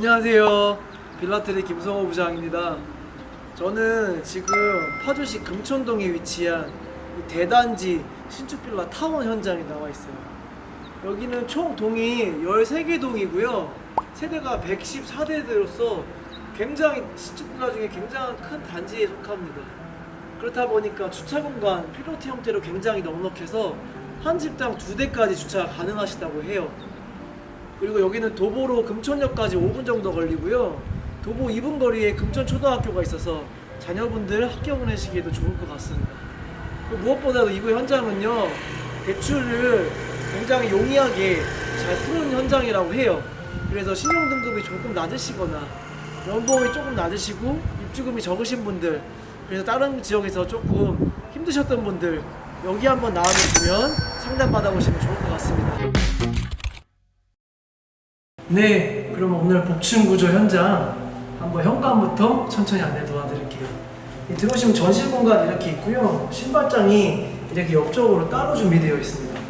안녕하세요. 빌라트리 김성호 부장입니다. 저는 지금 파주시 금천동에 위치한 이 대단지 신축빌라 타운 현장에 나와 있어요. 여기는 총 동이 13개 동이고요. 세대가 114대대로서 굉장히 신축빌라 중에 굉장히 큰 단지에 속합니다. 그렇다 보니까 주차 공간 필로티 형태로 굉장히 넉넉해서 한 집당 두 대까지 주차가 가능하시다고 해요. 그리고 여기는 도보로 금천역까지 5분 정도 걸리고요. 도보 2분 거리에 금천 초등학교가 있어서 자녀분들 학교 보내시기에도 좋을 것 같습니다. 그 무엇보다도 이구 현장은요 대출을 굉장히 용이하게 잘 푸는 현장이라고 해요. 그래서 신용 등급이 조금 낮으시거나 연봉이 조금 낮으시고 입주금이 적으신 분들 그래서 다른 지역에서 조금 힘드셨던 분들 여기 한번 나와주시면 상담 받아보시면 좋을 것 같습니다. 네, 그럼 오늘 복층 구조 현장 한번 현관부터 천천히 안내 도와드릴게요. 이 들어오시면 전실 공간 이렇게 있고요. 신발장이 이렇게 옆쪽으로 따로 준비되어 있습니다.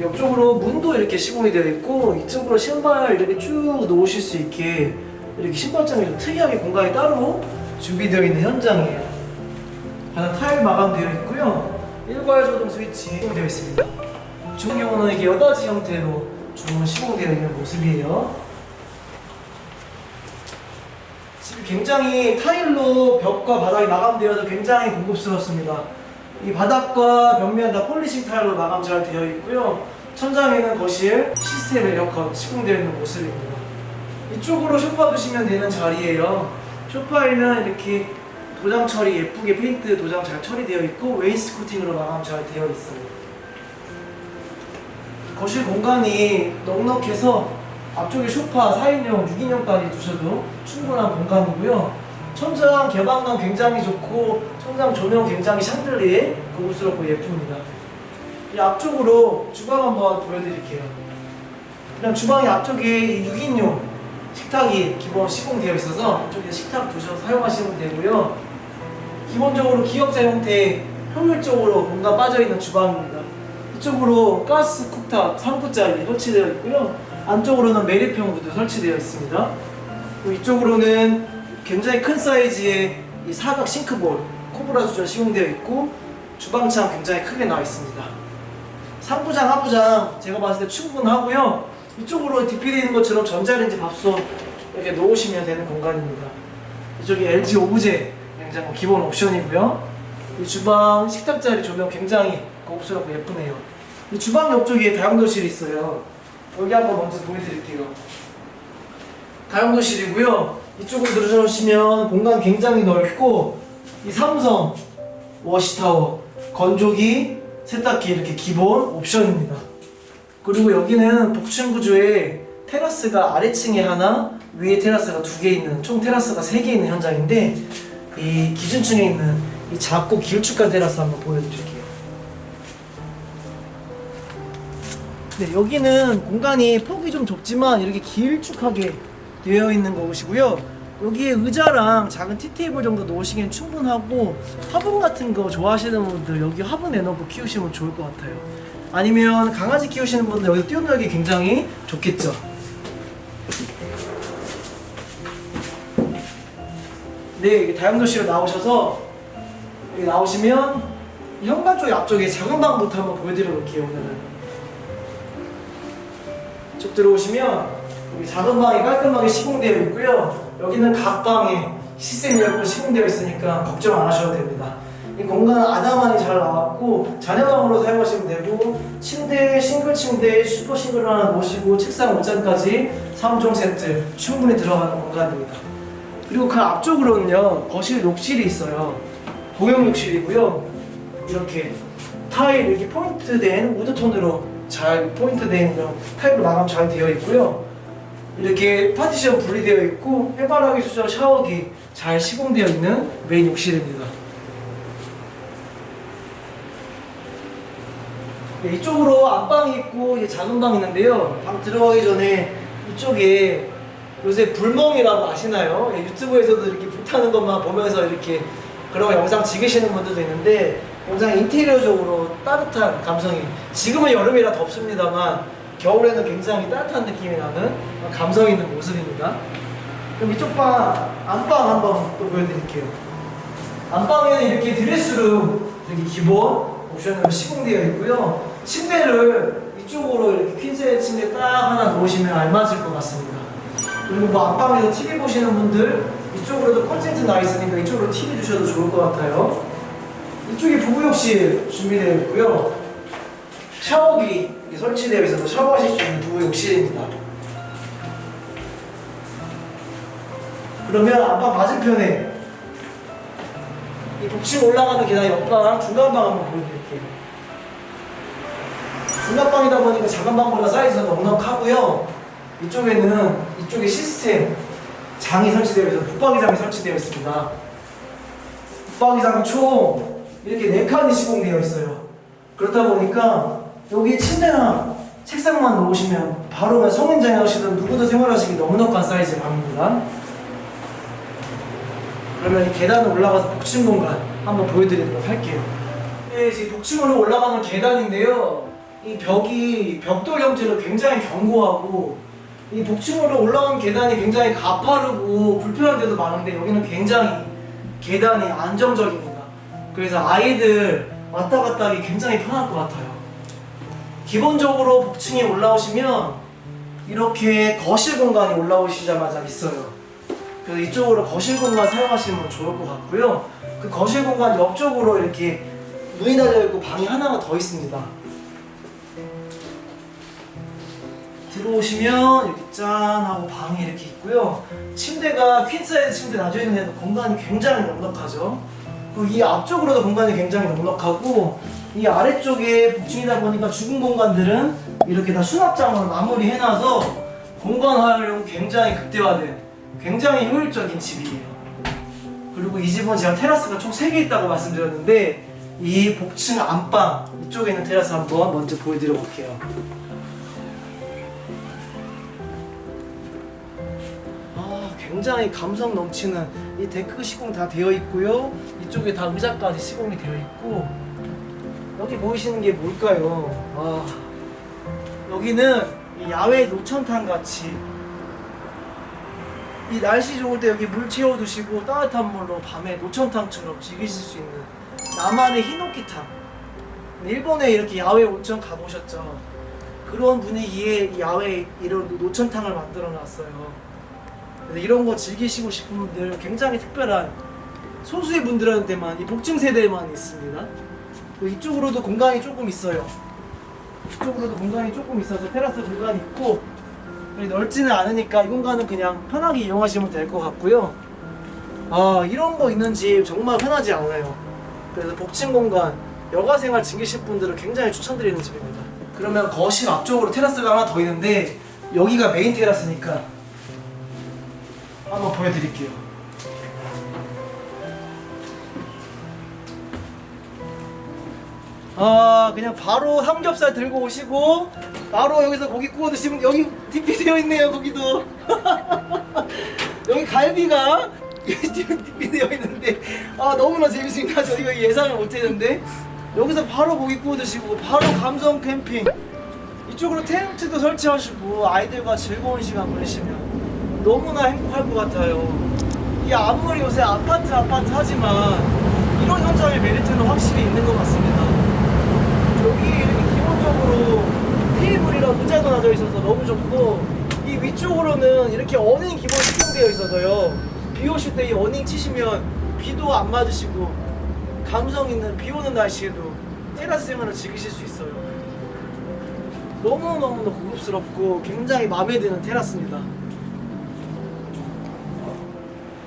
옆쪽으로 문도 이렇게 시공이 되어 있고 이쪽으로 신발 이렇게 쭉 놓으실 수 있게 이렇게 신발장이 좀 특이하게 공간이 따로 준비되어 있는 현장이에요. 바닥 타일 마감되어 있고요. 일괄 조동 스위치 시공되어 있습니다. 중경우는 이게 여닫이 형태로 중 시공되어 있는 모습이에요. 집이 굉장히 타일로 벽과 바닥이 마감되어서 굉장히 고급스럽습니다. 이 바닥과 벽면 다 폴리싱 타일로 마감 잘 되어 있고요. 천장에는 거실, 시스템 에어컨 시공되어 있는 모습입니다. 이쪽으로 소파 두시면 되는 자리예요. 소파에는 이렇게 도장 처리 예쁘게 페인트 도장 잘 처리되어 있고 웨이스 코팅으로 마감 잘 되어 있어요. 거실 공간이 넉넉해서 앞쪽에 소파 4인용, 6인용까지 두셔도 충분한 공간이고요. 천장 개방감 굉장히 좋고 천장 조명 굉장히 샹들리에 고급스럽고 예쁩니다. 이 앞쪽으로 주방 한번 보여드릴게요. 그냥 주방이 앞쪽에 이 6인용 식탁이 기본 시공되어 있어서 이쪽에 식탁 두셔서 사용하시면 되고요. 기본적으로 기역자 형태 효율적으로 공간 빠져있는 주방입니다. 이쪽으로 가스 쿡탑 3구짜리 설치되어 있고요. 안쪽으로는 매립형 구도 설치되어 있습니다. 이쪽으로는 굉장히 큰 사이즈의 이 사각 싱크볼 코브라 수전 시공되어 있고 주방창 굉장히 크게 나와 있습니다. 상부장, 하부장 제가 봤을 때 충분하고요. 이쪽으로 디피되어 있는 것처럼 전자레인지 밥솥 이렇게 놓으시면 되는 공간입니다. 이쪽이 LG 오브제 냉장고 기본 옵션이고요. 이 주방 식탁 자리 조명 굉장히 고급스럽고 예쁘네요. 이 주방 옆쪽에 다용도실이 있어요. 여기 한번 먼저 보여드릴게요. 다용도실이고요. 이쪽으로 들어오시면 공간 굉장히 넓고 이 삼성 워시타워 건조기 세탁기 이렇게 기본 옵션입니다. 그리고 여기는 복층 구조에 테라스가 아래층에 하나 위에 테라스가 두 개 있는 총 테라스가 세 개 있는 현장인데 이 기준층에 있는 이 작고 길쭉한 테라스 한번 보여드릴게요. 네, 여기는 공간이 폭이 좀 좁지만 이렇게 길쭉하게 되어 있는 것이고요. 여기에 의자랑 작은 티테이블 정도 놓으시기엔 충분하고 화분 같은 거 좋아하시는 분들 여기 화분 내놓고 키우시면 좋을 것 같아요. 아니면 강아지 키우시는 분들 여기 뛰어놀기 굉장히 좋겠죠. 네, 다용도실로 나오셔서 여기 나오시면 이 현관 쪽 앞쪽에 작은 방부터 한번 보여드려 볼게요 오늘은. 쭉 들어오시면 여기 작은 방이 깔끔하게 시공되어 있고요. 여기는 각 방에 시스템 에어컨 시공되어 있으니까 걱정 안 하셔도 됩니다. 이 공간 아담하니 잘 나왔고 자녀방으로 사용하시면 되고 침대, 싱글 침대, 슈퍼 싱글 하나 놓으시고 책상 옷장까지 3종 세트 충분히 들어가는 공간입니다. 그리고 그 앞쪽으로는요 거실 욕실이 있어요. 공용 욕실이고요. 이렇게 타일 이렇게 포인트된 우드톤으로 잘 포인트된 이런 타일로 마감 잘 되어 있고요. 이렇게 파티션 분리되어 있고 해바라기 수전 샤워기 잘 시공되어 있는 메인 욕실입니다. 네, 이쪽으로 안방이 있고 이제 작은 방이 있는데요. 방 들어가기 전에 이쪽에 요새 불멍이라고 아시나요? 예, 유튜브에서도 이렇게 불타는 것만 보면서 이렇게 그런 거 영상 찍으시는 분들도 있는데 굉장히 인테리어적으로 따뜻한 감성이 지금은 여름이라 덥습니다만 겨울에는 굉장히 따뜻한 느낌이 나는 감성 있는 모습입니다. 그럼 이쪽 방 안방 한번 또 보여드릴게요. 안방에는 이렇게 드레스룸 이렇게 기본 옵션으로 시공되어 있고요. 침대를 이쪽으로 이렇게 퀸세트 침대 딱 하나 놓으시면 알맞을 것 같습니다. 그리고 뭐 안방에서 TV 보시는 분들 이쪽으로도 콘센트 나 있으니까 이쪽으로 TV 주셔도 좋을 것 같아요. 이쪽에 부부욕실 준비되어 있고요. 샤워기 설치되어 있어서 샤워하실 수 있는 부부욕실입니다. 그러면 안방 맞은편에 이 복층 올라가는 계단 옆방 중간방 한번 보여드릴게요. 중간방이다 보니까 작은 방보다 사이즈가 넉넉하고요. 이쪽에는 이쪽에 시스템 장이 설치되어 있어서 붙박이장이 설치되어 있습니다. 붙박이장 총 이렇게 네 칸이 시공되어 있어요. 그렇다 보니까 여기 침대나 책상만 놓으시면 바로 그냥 성인장에 하시든 누구도 생활하시기 넉넉한 사이즈의 방입니다. 그러면 이 계단을 올라가서 복층 공간 한번 보여드리도록 할게요. 네, 지금 복층으로 올라가는 계단인데요. 이 벽이 벽돌 형태로 굉장히 견고하고 이 복층으로 올라가는 계단이 굉장히 가파르고 불편한 데도 많은데 여기는 굉장히 계단이 안정적입니다. 그래서 아이들 왔다 갔다 하기 굉장히 편할 것 같아요. 기본적으로 복층에 올라오시면 이렇게 거실 공간이 올라오시자마자 있어요. 그래서 이쪽으로 거실 공간 사용하시면 좋을 것 같고요. 그 거실 공간 옆쪽으로 이렇게 문이 달려 있고 방이 하나가 더 있습니다. 들어오시면 이렇게 짠 하고 방이 이렇게 있고요. 침대가 퀸 사이즈 침대 놔져 있는데도 공간이 굉장히 넉넉하죠. 이 앞쪽으로도 공간이 굉장히 넉넉하고 이 아래쪽에 복층이다 보니까 죽은 공간들은 이렇게 다 수납장으로 마무리해놔서 공간 활용 굉장히 극대화된 굉장히 효율적인 집이에요. 그리고 이 집은 제가 테라스가 총 3개 있다고 말씀드렸는데 이 복층 안방 이쪽에 있는 테라스 한번 먼저 보여드려 볼게요. 굉장히 감성 넘치는 이 데크 시공 다 되어 있고요. 이쪽에 다 의자까지 시공이 되어 있고 여기 보이시는 게 뭘까요? 아, 여기는 이 야외 노천탕 같이 이 날씨 좋을 때 여기 물 채워두시고 따뜻한 물로 밤에 노천탕처럼 즐기실 수 있는 나만의 히노키탕. 일본에 이렇게 야외 온천 가보셨죠? 그런 분위기에 이 야외 이런 노천탕을 만들어 놨어요. 그래서 이런 거 즐기시고 싶은 분들 굉장히 특별한 소수의 분들한테만 이 복층 세대에만 있습니다. 이쪽으로도 공간이 조금 있어요. 이쪽으로도 공간이 조금 있어서 테라스 공간이 있고 넓지는 않으니까 이 공간은 그냥 편하게 이용하시면 될 것 같고요. 아 이런 거 있는 집 정말 흔하지 않아요. 그래서 복층 공간 여가 생활 즐기실 분들은 굉장히 추천드리는 집입니다. 그러면 거실 앞쪽으로 테라스가 하나 더 있는데 여기가 메인 테라스니까 한번 보여드릴게요. 아 그냥 바로 삼겹살 들고 오시고 바로 여기서 고기 구워 드시면 여기 DP 되어 있네요 거기도. 여기 갈비가 DP 되어 있는데 아 너무나 재밌습니다. 저 이거 예상을 못했는데. 여기서 바로 고기 구워 드시고 바로 감성 캠핑. 이쪽으로 텐트도 설치하시고 아이들과 즐거운 시간 보내시면 너무나 행복할 것 같아요. 이게 아무리 요새 아파트 아파트 하지만 이런 현장의 메리트는 확실히 있는 것 같습니다. 여기 이렇게 기본적으로 테이블이랑 의자도 놔져 있어서 너무 좋고 이 위쪽으로는 이렇게 어닝 기본 시공되어 있어서요. 비 오실 때 이 어닝 치시면 비도 안 맞으시고 감성 있는 비 오는 날씨에도 테라스 생활을 즐기실 수 있어요. 너무너무 고급스럽고 굉장히 마음에 드는 테라스입니다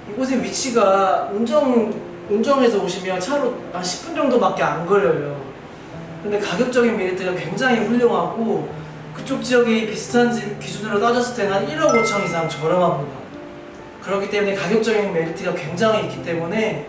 이곳의 위치가 운정, 운정에서 오시면 차로 한 10분 정도밖에 안 걸려요 근데 가격적인 메리트가 굉장히 훌륭하고 그쪽 지역이 비슷한 집 기준으로 따졌을 때는 한 1억 5천 이상 저렴합니다. 그렇기 때문에 가격적인 메리트가 굉장히 있기 때문에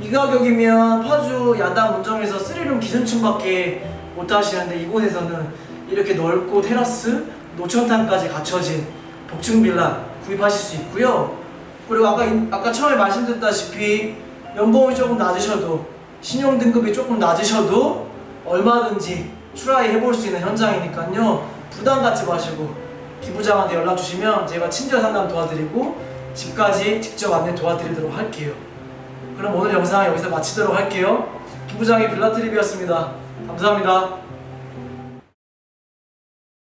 이 가격이면 파주 야당 운정에서 3룸 기준층밖에 못 하시는데 이곳에서는 이렇게 넓고 테라스, 노천탕까지 갖춰진 복층 빌라 구입하실 수 있고요. 그리고 아까 인- 아까 처음에 말씀드렸다시피 연봉이 조금 낮으셔도 신용 등급이 조금 낮으셔도 얼마든지 트라이 해볼 수 있는 현장이니까요. 부담 갖지 마시고 김 부장한테 연락 주시면 제가 친절 상담 도와드리고 집까지 직접 안내 도와드리도록 할게요. 그럼 오늘 영상 여기서 마치도록 할게요. 김 부장의 빌라트립이었습니다. 감사합니다.